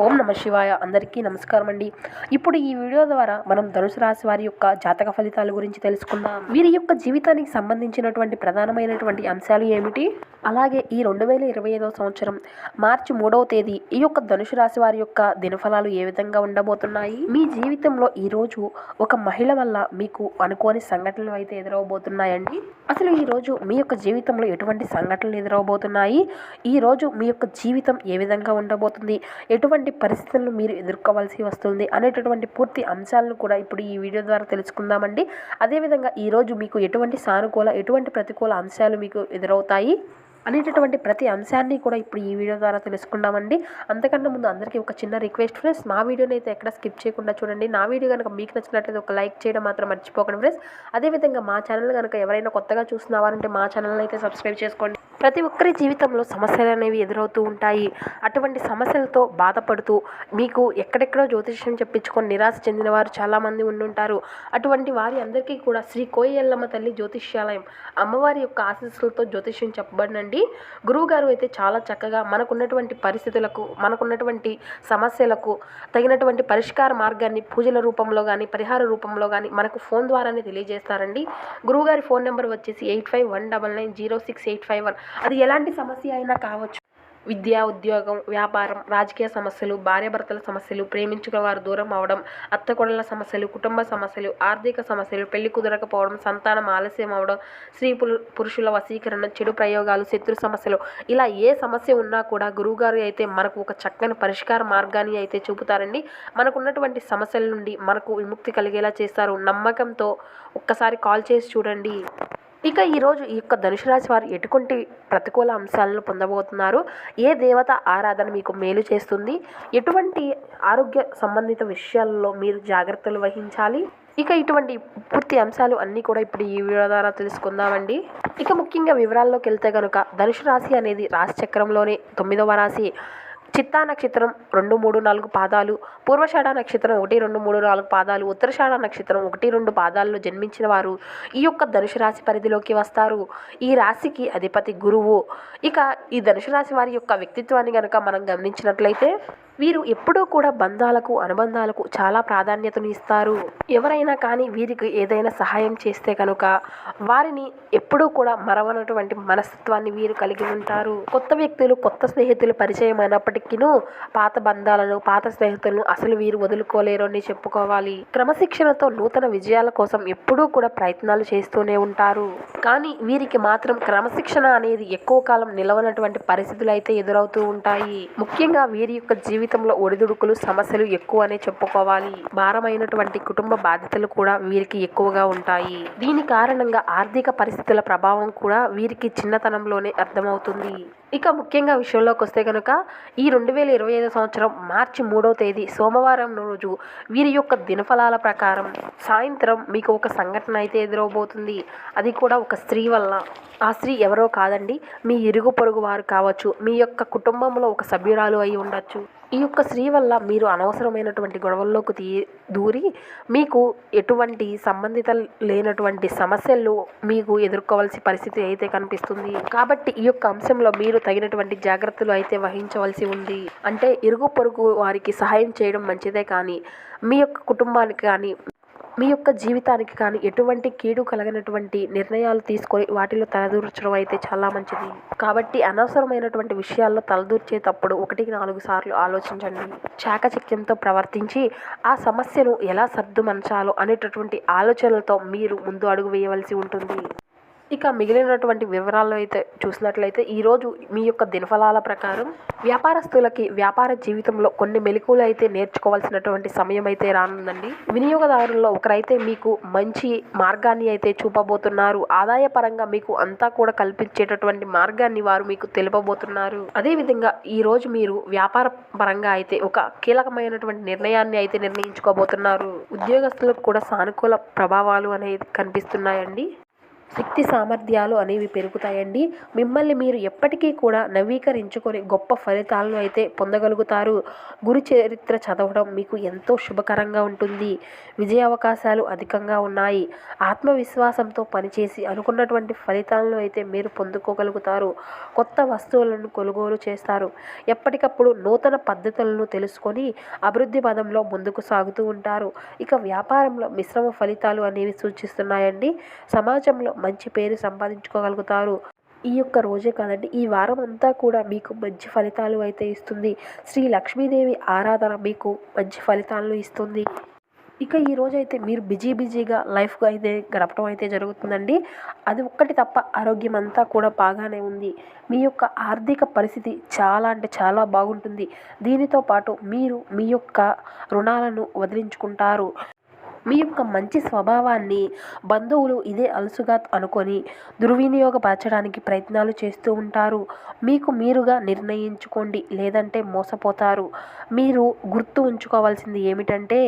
ఓం నమ శివాయ. అందరికీ నమస్కారం అండి. ఇప్పుడు ఈ వీడియో ద్వారా మనం ధనుసు రాశి వారి యొక్క జాతక ఫలితాల గురించి తెలుసుకుందాం. వీరి యొక్క జీవితానికి సంబంధించినటువంటి ప్రధానమైనటువంటి అంశాలు ఏమిటి? అలాగే ఈ రెండు వేల ఇరవై ఐదవ సంవత్సరం మార్చి మూడవ తేదీ ఈ యొక్క ధనుసు రాశి వారి యొక్క దినఫలాలు ఏ విధంగా ఉండబోతున్నాయి? మీ జీవితంలో ఈ రోజు ఒక మహిళ వల్ల మీకు అనుకోని సంఘటనలు అయితే ఎదురవబోతున్నాయండి. అసలు ఈ రోజు మీ యొక్క జీవితంలో ఎటువంటి సంఘటనలు ఎదురవబోతున్నాయి? ఈ రోజు మీ యొక్క జీవితం ఏ విధంగా ఉండబోతుంది? ఎటువంటి పరిస్థితులను మీరు ఎదుర్కోవాల్సి వస్తుంది? అనేటటువంటి పూర్తి అంశాలను కూడా ఇప్పుడు ఈ వీడియో ద్వారా తెలుసుకుందామండి. అదేవిధంగా ఈరోజు మీకు ఎటువంటి సానుకూల ఎటువంటి ప్రతికూల అంశాలు మీకు ఎదురవుతాయి? అనేటటువంటి ప్రతి అంశాన్ని కూడా ఇప్పుడు ఈ వీడియో ద్వారా తెలుసుకుందామండి. అంతకన్నా ముందు అందరికీ ఒక చిన్న రిక్వెస్ట్ ఫ్రెండ్స్ మా వీడియోని అయితే ఎక్కడ స్కిప్ చేయకుండా చూడండి. నా వీడియో కనుక మీకు నచ్చినట్లయితే ఒక లైక్ చేయడం మాత్రం మర్చిపోకండి ఫ్రెండ్స్. అదేవిధంగా మా ఛానల్ కనుక ఎవరైనా కొత్తగా చూస్తున్నావారంటే మా ఛానల్ అయితే సబ్స్క్రైబ్ చేసుకోండి. ప్రతి ఒక్కరి జీవితంలో సమస్యలు అనేవి ఎదురవుతూ ఉంటాయి. అటువంటి సమస్యలతో బాధపడుతూ మీకు ఎక్కడెక్కడో జ్యోతిష్యం చెప్పించుకొని నిరాశ చెందిన వారు చాలామంది ఉండుంటారు. అటువంటి వారి అందరికీ కూడా శ్రీ కోయల్లమ్మ తల్లి జ్యోతిష్యాలయం అమ్మవారి యొక్క ఆశీస్సులతో జ్యోతిష్యం చెప్పబడినండి. గురువు గారు అయితే చాలా చక్కగా మనకున్నటువంటి పరిస్థితులకు మనకున్నటువంటి సమస్యలకు తగినటువంటి పరిష్కార మార్గాన్ని పూజల రూపంలో కానీ పరిహార రూపంలో కానీ మనకు ఫోన్ ద్వారానే తెలియజేస్తారండి. గురువుగారి ఫోన్ నెంబర్ వచ్చేసి eight five one double nine zero six eight five one. అది ఎలాంటి సమస్య అయినా కావచ్చు. విద్య ఉద్యోగం వ్యాపారం రాజకీయ సమస్యలు భార్యాభర్తల సమస్యలు ప్రేమించుకున్న వారు దూరం అవడం అత్తకొడల సమస్యలు కుటుంబ సమస్యలు ఆర్థిక సమస్యలు పెళ్ళి కుదరకపోవడం సంతానం ఆలస్యం అవడం స్త్రీ పురుషుల వశీకరణ చెడు ప్రయోగాలు శత్రు సమస్యలు. ఇలా ఏ సమస్య ఉన్నా కూడా గురువుగారు అయితే మనకు ఒక చక్కని పరిష్కార మార్గాన్ని అయితే చూపుతారండి. మనకు ఉన్నటువంటి సమస్యల నుండి మనకు విముక్తి కలిగేలా చేస్తారు. నమ్మకంతో ఒక్కసారి కాల్ చేసి చూడండి. ఇక ఈరోజు ఈ యొక్క ధనుసు రాశి వారు ఎటువంటి ప్రతికూల అంశాలను పొందబోతున్నారు? ఏ దేవత ఆరాధన మీకు మేలు చేస్తుంది? ఎటువంటి ఆరోగ్య సంబంధిత విషయాల్లో మీరు జాగ్రత్తలు వహించాలి? ఇక ఇటువంటి పూర్తి అంశాలు అన్నీ కూడా ఇప్పుడు ఈ వీడియో ద్వారా తెలుసుకుందామండి. ఇక ముఖ్యంగా వివరాల్లోకి వెళ్తే కనుక ధనుసు రాశి అనేది రాశి చక్రంలోనే తొమ్మిదవ రాశి. చిత్తా నక్షత్రం రెండు మూడు నాలుగు పాదాలు పూర్వషాఢ నక్షత్రం ఒకటి రెండు మూడు నాలుగు పాదాలు ఉత్తరషాఢ నక్షత్రం ఒకటి రెండు పాదాల్లో జన్మించిన వారు ఈ యొక్క ధనుసు రాశి పరిధిలోకి వస్తారు. ఈ రాశికి అధిపతి గురువు. ఇక ఈ ధనుసు రాశి వారి యొక్క వ్యక్తిత్వాన్ని కనుక మనం గమనించినట్లయితే వీరు ఎప్పుడూ కూడా బంధాలకు అనుబంధాలకు చాలా ప్రాధాన్యతను ఇస్తారు. ఎవరైనా కానీ వీరికి ఏదైనా సహాయం చేస్తే కనుక వారిని ఎప్పుడూ కూడా మరవనటువంటి మనస్తత్వాన్ని వీరు కలిగి ఉంటారు. కొత్త వ్యక్తులు కొత్త స్నేహితులు పరిచయం అయినప్పటికీ పాత బంధాలను పాత స్నేహితులను అసలు వీరు వదులుకోలేరు అని చెప్పుకోవాలి. క్రమశిక్షణతో నూతన విజయాల కోసం ఎప్పుడూ కూడా ప్రయత్నాలు చేస్తూనే ఉంటారు. కానీ వీరికి మాత్రం క్రమశిక్షణ అనేది ఎక్కువ కాలం నిలవనటువంటి పరిస్థితులు అయితే ఎదురవుతూ ఉంటాయి. ముఖ్యంగా వీరి యొక్క జీవితం జీవితంలో ఒడిదుడుకులు సమస్యలు ఎక్కువనే చెప్పుకోవాలి. భారమైనటువంటి కుటుంబ బాధ్యతలు కూడా వీరికి ఎక్కువగా ఉంటాయి. దీని కారణంగా ఆర్థిక పరిస్థితుల ప్రభావం కూడా వీరికి చిన్నతనంలోనే అర్థమవుతుంది. ఇక ముఖ్యంగా విషయంలోకి వస్తే కనుక ఈ రెండు వేల ఇరవై ఐదు సంవత్సరం మార్చి మూడవ తేదీ సోమవారం రోజు వీరి యొక్క దినఫలాల ప్రకారం సాయంత్రం మీకు ఒక సంఘటన అయితే ఎదురవబోతుంది. అది కూడా ఒక స్త్రీ వల్ల. ఆ స్త్రీ ఎవరో కాదండి మీ ఇరుగు పొరుగు వారు కావచ్చు. మీ యొక్క కుటుంబంలో ఒక సభ్యురాలు అయి ఉండొచ్చు. ఈ యొక్క స్త్రీ వల్ల మీరు అనవసరమైనటువంటి గొడవల్లోకి తీ దూరి మీకు ఎటువంటి సంబంధిత లేనటువంటి సమస్యలు మీకు ఎదుర్కోవాల్సి పరిస్థితి అయితే కనిపిస్తుంది. కాబట్టి ఈ యొక్క అంశంలో మీరు తగినటువంటి జాగ్రత్తలు అయితే వహించవలసి ఉంది. అంటే ఇరుగు పొరుగు వారికి సహాయం చేయడం మంచిదే కానీ మీ యొక్క కుటుంబానికి కానీ మీ యొక్క జీవితానికి కానీ ఎటువంటి కీడు కలగనటువంటి నిర్ణయాలు తీసుకొని వాటిలో తలదూర్చడం అయితే చాలా మంచిది. కాబట్టి అనవసరమైనటువంటి విషయాల్లో తలదూర్చేటప్పుడు ఒకటికి నాలుగు సార్లు ఆలోచించండి. చాకచక్యంతో ప్రవర్తించి ఆ సమస్యను ఎలా సర్దుమనచాలో అనేటటువంటి ఆలోచనలతో మీరు ముందు అడుగు వేయవలసి ఉంటుంది. ఇక మిగిలినటువంటి వివరాలు అయితే చూసినట్లయితే ఈరోజు మీ యొక్క దినఫలాల ప్రకారం వ్యాపారస్తులకి వ్యాపార జీవితంలో కొన్ని మెలకువలు అయితే నేర్చుకోవాల్సినటువంటి సమయం అయితే రానుందండి. వినియోగదారుల్లో ఒకరైతే మీకు మంచి మార్గాన్ని అయితే చూపబోతున్నారు. ఆదాయపరంగా మీకు అంతా కూడా కల్పించేటటువంటి మార్గాన్ని వారు మీకు తెలుపబోతున్నారు. అదేవిధంగా ఈరోజు మీరు వ్యాపార పరంగా అయితే ఒక కీలకమైనటువంటి నిర్ణయాన్ని అయితే నిర్ణయించుకోబోతున్నారు. ఉద్యోగస్తులకు కూడా సానుకూల ప్రభావాలు అనేది కనిపిస్తున్నాయండి. శక్తి సామర్థ్యాలు అనేవి పెరుగుతాయండి. మిమ్మల్ని మీరు ఎప్పటికీ కూడా నవీకరించుకొని గొప్ప ఫలితాలను అయితే పొందగలుగుతారు. గురు చరిత్ర చదవడం మీకు ఎంతో శుభకరంగా ఉంటుంది. విజయ అవకాశాలు అధికంగా ఉన్నాయి. ఆత్మవిశ్వాసంతో పనిచేసి అనుకున్నటువంటి ఫలితాలను అయితే మీరు పొందుకోగలుగుతారు. కొత్త వస్తువులను కొనుగోలు చేస్తారు. ఎప్పటికప్పుడు నూతన పద్ధతులను తెలుసుకొని అభివృద్ధి పదంలో ముందుకు సాగుతూ ఉంటారు. ఇక వ్యాపారంలో మిశ్రమ ఫలితాలు అనేవి సూచిస్తున్నాయండి. సమాజంలో మంచి పేరు సంపాదించుకోగలుగుతారు. ఈ యొక్క రోజే కాదండి ఈ వారం అంతా కూడా మీకు మంచి ఫలితాలు అయితే ఇస్తుంది. శ్రీ లక్ష్మీదేవి ఆరాధన మీకు మంచి ఫలితాలను ఇస్తుంది. ఇక ఈ రోజు అయితే మీరు బిజీ బిజీగా లైఫ్గా అయితే గడపడం అయితే జరుగుతుందండి. అది ఒక్కటి తప్ప ఆరోగ్యం అంతా కూడా బాగానే ఉంది. మీ యొక్క ఆర్థిక పరిస్థితి చాలా అంటే చాలా బాగుంటుంది. దీనితో పాటు మీరు మీ యొక్క రుణాలను వదిలించుకుంటారు. మీ యొక్క మంచి స్వభావాన్ని బంధువులు ఇదే అలసుగా అనుకొని దుర్వినియోగపరచడానికి ప్రయత్నాలు చేస్తూ ఉంటారు. మీకు మీరుగా నిర్ణయించుకోండి లేదంటే మోసపోతారు. మీరు గుర్తు ఉంచుకోవాల్సింది ఏమిటంటే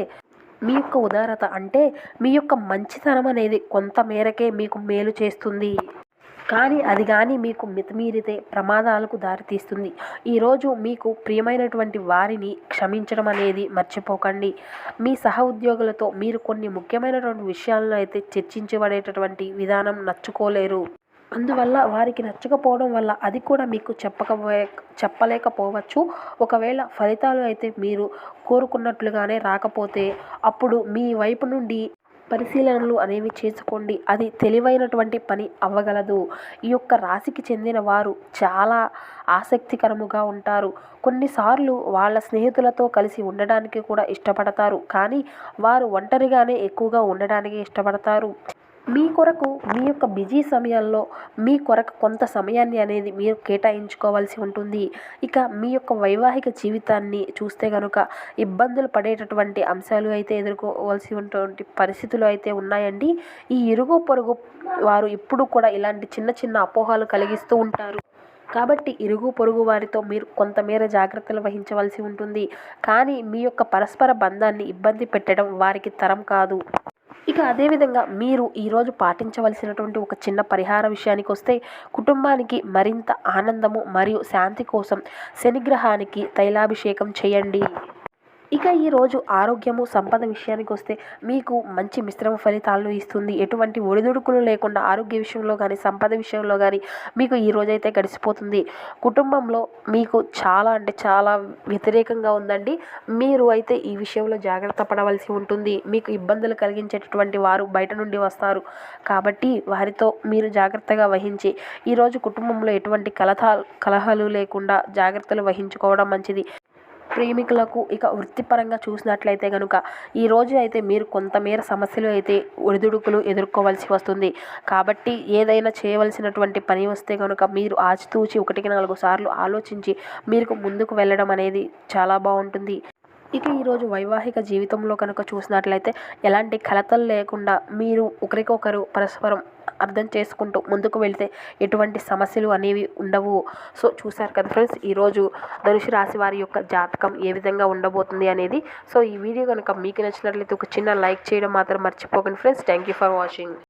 మీ యొక్క ఉదారత అంటే మీ యొక్క మంచితనం అనేది కొంత మేరకే మీకు మేలు చేస్తుంది. కానీ అది కానీ మీకు మితిమీరితే ప్రమాదాలకు దారితీస్తుంది. ఈరోజు మీకు ప్రియమైనటువంటి వారిని క్షమించడం అనేది మర్చిపోకండి. మీ సహ ఉద్యోగులతో మీరు కొన్ని ముఖ్యమైనటువంటి విషయాలను అయితే చర్చించబడేటటువంటి విధానం నచ్చుకోలేరు. అందువల్ల వారికి నచ్చకపోవడం వల్ల అది కూడా మీకు చెప్పకపోయే చెప్పలేకపోవచ్చు. ఒకవేళ ఫలితాలు అయితే మీరు కోరుకున్నట్లుగానే రాకపోతే అప్పుడు మీ వైపు నుండి పరిశీలనలు అనేవి చేసుకోండి. అది తెలివైనటువంటి పని అవ్వగలదు. ఈ యొక్క రాశికి చెందిన వారు చాలా ఆసక్తికరముగా ఉంటారు. కొన్నిసార్లు వాళ్ళ స్నేహితులతో కలిసి ఉండడానికి కూడా ఇష్టపడతారు. కానీ వారు ఒంటరిగానే ఎక్కువగా ఉండడానికి ఇష్టపడతారు. మీ కొరకు మీ యొక్క బిజీ సమయాల్లో మీ కొరకు కొంత సమయాన్ని అనేది మీరు కేటాయించుకోవాల్సి ఉంటుంది. ఇక మీ యొక్క వైవాహిక జీవితాన్ని చూస్తే కనుక ఇబ్బందులు పడేటటువంటి అంశాలు అయితే ఎదుర్కోవాల్సి ఉన్నటువంటి పరిస్థితులు అయితే ఉన్నాయండి. ఈ ఇరుగు పొరుగు వారు ఇప్పుడు కూడా ఇలాంటి చిన్న చిన్న అపోహలు కలిగిస్తూ ఉంటారు. కాబట్టి ఇరుగు పొరుగు వారితో మీరు కొంతమేర జాగ్రత్తలు వహించవలసి ఉంటుంది. కానీ మీ యొక్క పరస్పర బంధాన్ని ఇబ్బంది పెట్టడం వారికి తరం కాదు. ఇక అదేవిధంగా మీరు ఈరోజు పాటించవలసినటువంటి ఒక చిన్న పరిహార విషయానికి వస్తే కుటుంబానికి మరింత ఆనందము మరియు శాంతి కోసం శనిగ్రహానికి తైలాభిషేకం చేయండి. ఇక ఈరోజు ఆరోగ్యము సంపద విషయానికి వస్తే మీకు మంచి మిశ్రమ ఫలితాలను ఇస్తుంది. ఎటువంటి ఒడిదుడుకులు లేకుండా ఆరోగ్య విషయంలో కానీ సంపద విషయంలో కానీ మీకు ఈ రోజైతే గడిచిపోతుంది. కుటుంబంలో మీకు చాలా అంటే చాలా వ్యతిరేకంగా ఉందండి. మీరు అయితే ఈ విషయంలో జాగ్రత్త పడవలసి ఉంటుంది. మీకు ఇబ్బందులు కలిగించేటటువంటి వారు బయట నుండి వస్తారు. కాబట్టి వారితో మీరు జాగ్రత్తగా వహించి ఈరోజు కుటుంబంలో ఎటువంటి కలహ కలహాలు లేకుండా జాగ్రత్తలు వహించుకోవడం మంచిది. ప్రేమికులకు ఇక వృత్తిపరంగా చూసినట్లయితే కనుక ఈ రోజు అయితే మీరు కొంతమేర సమస్యలు అయితే ఒడిదుడుకులు ఎదుర్కోవాల్సి వస్తుంది. కాబట్టి ఏదైనా చేయవలసినటువంటి పని వస్తే కనుక మీరు ఆచితూచి ఒకటికి నాలుగు సార్లు ఆలోచించి మీరు ముందుకు వెళ్ళడం అనేది చాలా బాగుంటుంది. ఇక ఈరోజు వైవాహిక జీవితంలో కనుక చూసినట్లయితే ఎలాంటి కలతలు లేకుండా మీరు ఒకరికొకరు పరస్పరం అర్థం చేసుకుంటూ ముందుకు వెళ్తే ఎటువంటి సమస్యలు అనేవి ఉండవు. సో చూసారు కదా ఫ్రెండ్స్ ఈరోజు ధనుసు రాశి వారి యొక్క జాతకం ఏ విధంగా ఉండబోతుంది అనేది. సో ఈ వీడియో కనుక మీకు నచ్చినట్లయితే ఒక చిన్న లైక్ చేయడం మాత్రం మర్చిపోకండి friends. Thank you for watching.